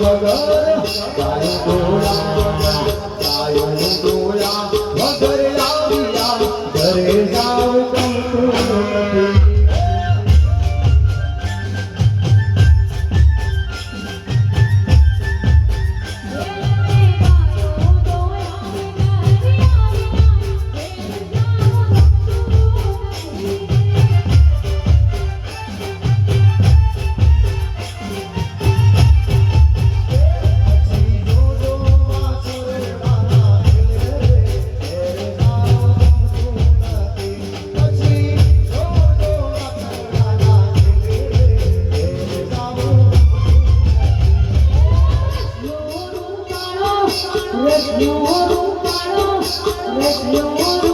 વગર ઘરે જાવ રત્નો રૂપાળો રત્નો